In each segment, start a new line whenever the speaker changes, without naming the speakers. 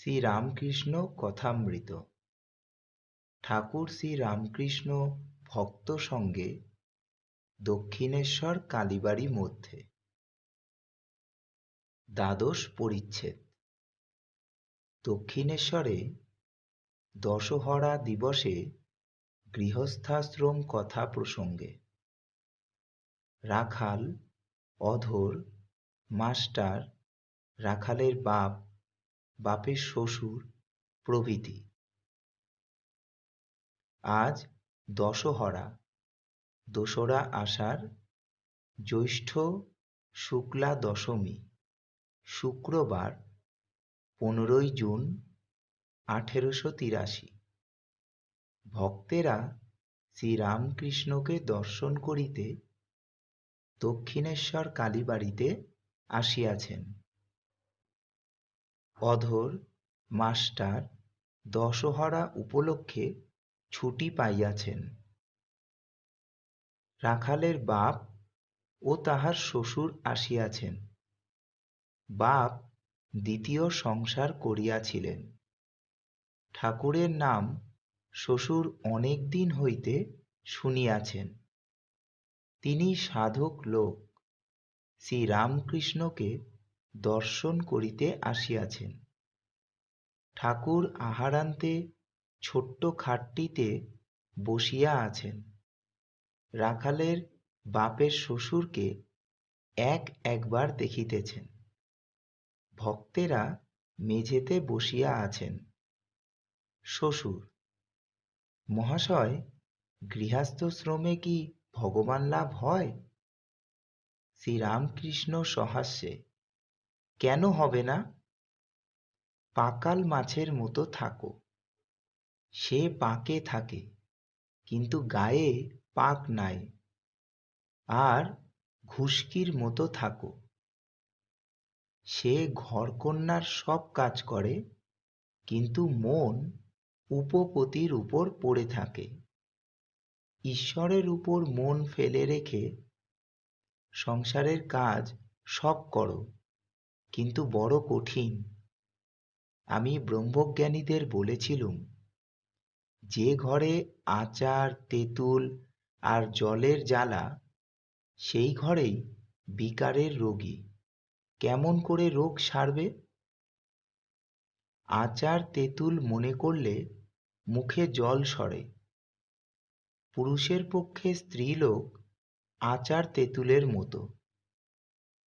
শ্রীরামকৃষ্ণ কথামৃত। ঠাকুর শ্রীরামকৃষ্ণ ভক্ত সঙ্গে দক্ষিণেশ্বর কালীবাড়ি মধ্যে। দ্বাদশ পরিচ্ছেদ। দক্ষিণেশ্বরে দশহরা দিবসে গৃহস্থাশ্রম কথা প্রসঙ্গে। রাখাল, অধর, মাস্টার, রাখালের বাপ বাপের শ্বশুর প্রভৃতি। আজ দশহরা। দোসরা আষাঢ়। জ্যৈষ্ঠ শুক্লা দশমী। শুক্রবার, পনেরোই জুন, আঠেরোশো তিরাশি। ভক্তেরা শ্রীরামকৃষ্ণকে দর্শন করিতে দক্ষিণেশ্বর কালীবাড়িতে আসিয়াছেন। অধর মাস্টার দশহরা উপলক্ষে ছুটি পাইয়াছেন। রাখালের বাপ ও তাহার শ্বশুর আসিয়াছেন। বাপ দ্বিতীয় সংসার করিয়াছিলেন। ঠাকুরের নাম শ্বশুর অনেক দিন হইতে শুনিয়াছেন। তিনি সাধক লোক। শ্রীরামকৃষ্ণকে দর্শন করিতে আসিয়াছেন। ঠাকুর আহারান্তে ছোট্ট খাটটিতে বসিয়া আছেন। রাখালের বাপের শ্বশুরকে এক একবার দেখিতেছেন। ভক্তেরা মেঝেতে বসিয়া আছেন। শ্বশুর, মহাশয় গৃহস্থশ্রমে কি ভগবান লাভ হয়? শ্রীরামকৃষ্ণ সহাস্যে কেন হবে না? পাকাল মাছের মতো থাকো। সে পাকে থাকে, কিন্তু গায়ে পাক নাই। আর ঘুষকির মতো থাকো। সে ঘরকন্যার সব কাজ করে, কিন্তু মন উপপতির উপর পড়ে থাকে। ঈশ্বরের উপর মন ফেলে রেখে সংসারের কাজ সব করো। কিন্তু বড় কঠিন। আমি ব্রহ্মজ্ঞানীদের বলেছিলুম, যে ঘরে আচার, তেঁতুল আর জলের জ্বালা, সেই ঘরেই বিকারের রোগী। কেমন করে রোগ সারবে? আচার, তেঁতুল মনে করলে মুখে জল সরে। পুরুষের পক্ষে স্ত্রীলোক আচার, তেঁতুলের মতো।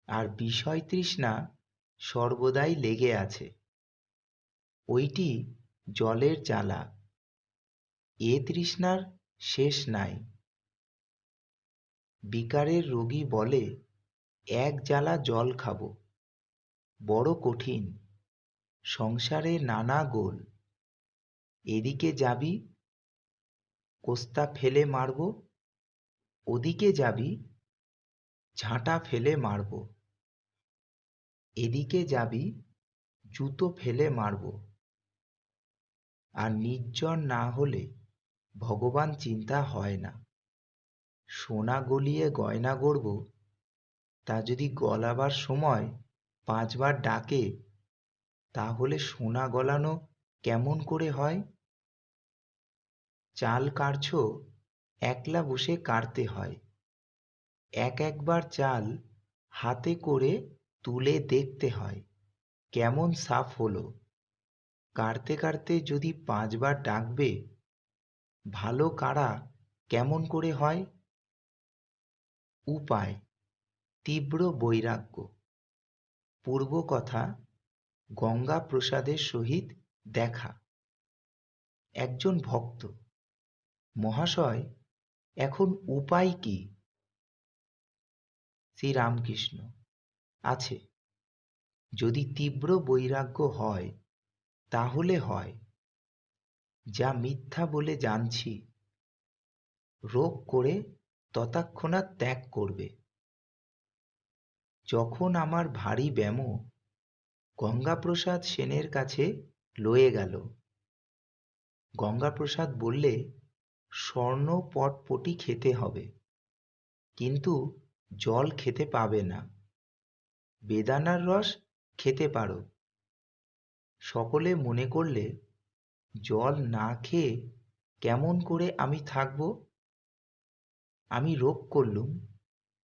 আর বিষয় তৃষ্ণা সর্বদাই লেগে আছে। ওইটি জলের জ্বালা। এ তৃষ্ণার শেষ নাই। বিকারের রোগী বলে, এক জ্বালা জল খাব। বড় কঠিন। সংসারে নানা গোল। এদিকে যাবি, কোস্তা ফেলে মারব। ওদিকে যাবি, ঝাঁটা ফেলে মারব। এদিকে যাবি, জুতো ফেলে মারব। আর নির্জন না হলে ভগবান চিন্তা হয় না। সোনা গলিয়ে গয়না গড়ব, তা যদি গলাবার সময় পাঁচবার ডাকে, তাহলে সোনা গলানো কেমন করে হয়? চাল কাড়ছ, একলা বসে কাড়তে হয়। এক একবার চাল হাতে করে তুলে দেখতে হয়। কেমন সাফ হলো? কাড়তে কাড়তে যদি পাঁচবার ডাকবে, ভালো কাড়া কেমন করে হয়? উপায়, তীব্র বৈরাগ্য। পূর্ব কথা, গঙ্গা প্রসাদের সহিত দেখা। একজন ভক্ত, মহাশয়, এখন উপায় কি? শ্রীরামকৃষ্ণ। আছে। যদি তীব্র বৈরাগ্য হয়, তাহলে হয়। যা মিথ্যা বলে জানছি, রোগ করে তৎক্ষণাৎ ত্যাগ করবে। যখন আমার ভারী ব্যাম, গঙ্গাপ্রসাদ সেনের কাছে লয়ে গেল। গঙ্গাপ্রসাদ বললে, স্বর্ণ পটপটি খেতে হবে, কিন্তু জল খেতে পাবে না। বেদানার রস খেতে পারো। সকলে মনে করলে, জল না খেয়ে কেমন করে আমি থাকব? আমি রোগ করলুম,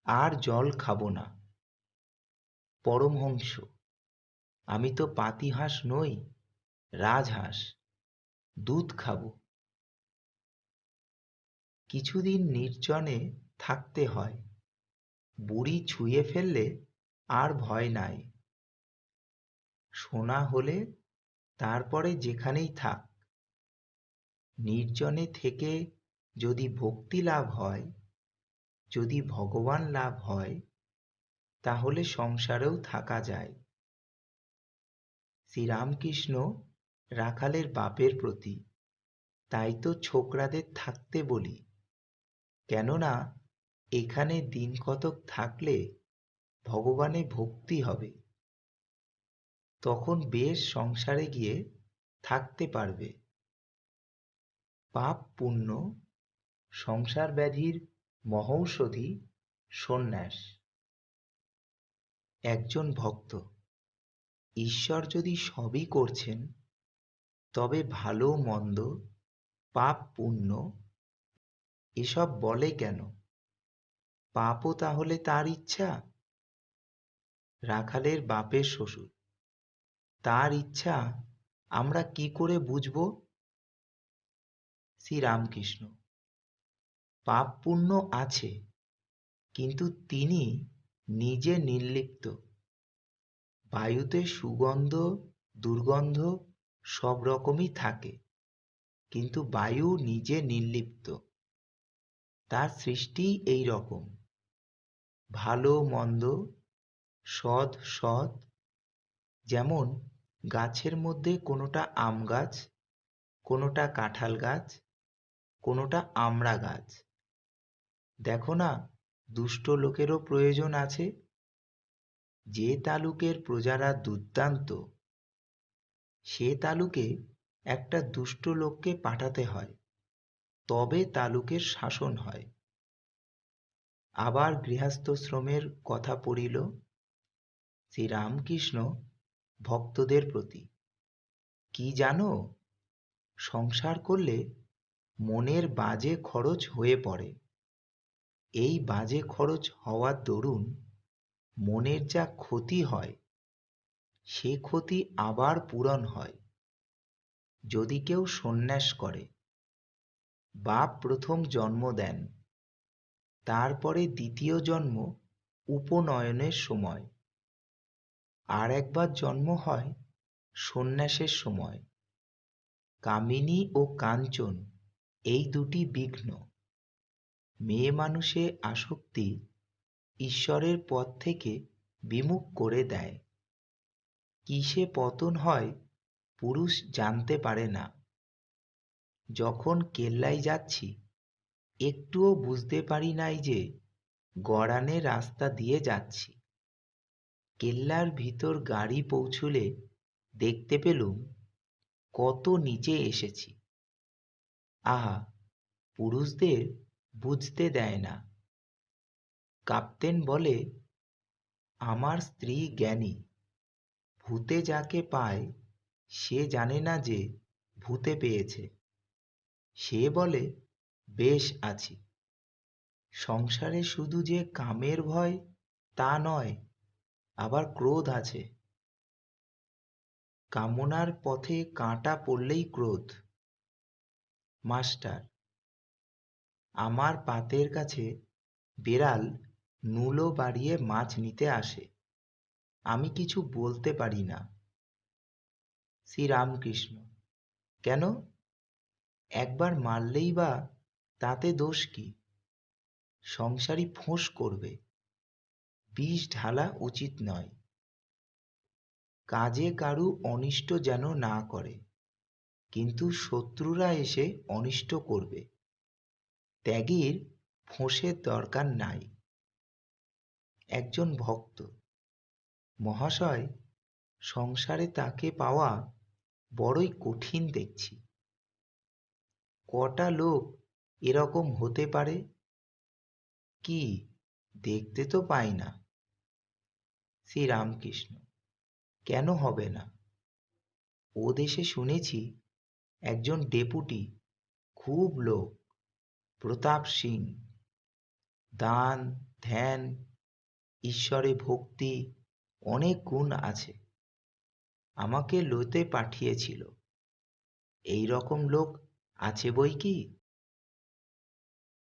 আর জল খাব না। পরমহংস, আমি তো পাতিহাঁস নই, রাজহাঁস, দুধ খাব। কিছুদিন নির্জনে থাকতে হয়, বুড়ি ছুঁয়ে ফেললে আর ভয় নাই। সোনা হলে তারপরে যেখানেই থাক। নির্জনে থেকে যদি ভক্তি লাভ হয়, যদি ভগবান লাভ হয়, তাহলে সংসারেও থাকা যায়। শ্রীরামকৃষ্ণ রাখালের বাপের প্রতি, তাই তো ছোকরাদের থাকতে বলি। কেননা, এখানে দিন কতক থাকলে ভগবানে ভক্তি হবে। তখন বেশ সংসারে গিয়ে থাকতে পারবে। পাপ পুণ্য, সংসার ব্যাধির মহৌষধি, সন্ন্যাস। একজন ভক্ত, ঈশ্বর যদি সবই করছেন, তবে ভালো, মন্দ, পাপ পুণ্য, এসব বলে কেন? পাপও তাহলে তার ইচ্ছা? রাখালের বাপের শ্বশুর। তার ইচ্ছা, আমরা কি করে বুঝব? শ্রীরামকৃষ্ণ। পাপ পুণ্য আছে, কিন্তু তিনি নিজে নির্লিপ্ত। বায়ুতে সুগন্ধ, দুর্গন্ধ সব রকমই থাকে, কিন্তু বায়ু নিজে নির্লিপ্ত। তার সৃষ্টি এই রকম। ভালো, মন্দ সৎ সৎ। যেমন গাছের মধ্যে কোনোটা আম গাছ, কোনোটা কাঁঠাল গাছ, কোনোটা আমড়া গাছ। দেখো না, দুষ্ট লোকেরও প্রয়োজন আছে। যে তালুকের প্রজারা দুর্দান্ত, সে তালুকে একটা দুষ্ট লোককে পাঠাতে হয়, তবে তালুকের শাসন হয়। আবার গৃহস্থ শ্রমের কথা পড়িল শ্রীরামকৃষ্ণ ভক্তদের প্রতি। কি জানো? সংসার করলে মনের বাজে খরচ হয়ে পড়ে। এই বাজে খরচ হওয়ার দরুন মনের যা ক্ষতি হয়, সে ক্ষতি আবার পূরণ হয়। যদি কেউ সন্ন্যাস করে বাপ প্রথম জন্ম দেন, তারপরে দ্বিতীয় জন্ম উপনয়নের সময় আর একবার জন্ম হয় সন্ন্যাসের সময়। কামিনী ও কাঞ্চন এই দুটি বিঘ্ন। মেয়ে মানুষে আসক্তি ঈশ্বরের পথ থেকে বিমুখ করে দেয়। কিসে পতন হয় পুরুষ জানতে পারে না। যখন কেল্লায় যাচ্ছি, একটুও বুঝতে পারি নাই যে গড়ানে রাস্তা দিয়ে যাচ্ছি। কেল্লার ভিতর গাড়ি পৌঁছলে দেখতে পেলুম কত নিচে এসেছি। আহা, পুরুষদের বুঝতে দেয় না। কাপ্তেন বলে, আমার স্ত্রী জ্ঞানী, ভূতে যাকে পায়, সে জানে না যে ভূতে পেয়েছে। সে বলে, বেশ আছি। সংসারে শুধু যে কামের ভয়, তা নয় আবার ক্রোধ আছে। কামনার পথে কাঁটা পড়লেই ক্রোধ। মাস্টার, আমার পাতের কাছে বেড়াল নুলো বাড়িয়ে মাছ নিতে আসে। আমি কিছু বলতে পারি না। শ্রীরামকৃষ্ণ, কেন? একবার মারলেই বা তাতে দোষ কি? সংসারী ফোঁস করবে। বিষ ঢালা উচিত নয়। কাজে কারু অনিষ্ট যেন না করে, কিন্তু শত্রুরা এসে অনিষ্ট করবে। ত্যাগীর ফোঁসের দরকার নাই। একজন ভক্ত, মহাশয়, সংসারে তাকে পাওয়া বড়ই কঠিন দেখছি। কটা লোক এরকম হতে পারে? কি, দেখতে তো পাই না। শ্রীরামকৃষ্ণ। কেন হবে না? ও দেশে শুনেছি একজন ডেপুটি, খুব লোক, প্রতাপ সিং। দান, ধ্যান, ঈশ্বরে ভক্তি, অনেক গুণ আছে। আমাকে লোতে পাঠিয়েছিল। এই রকম লোক আছে বই কি?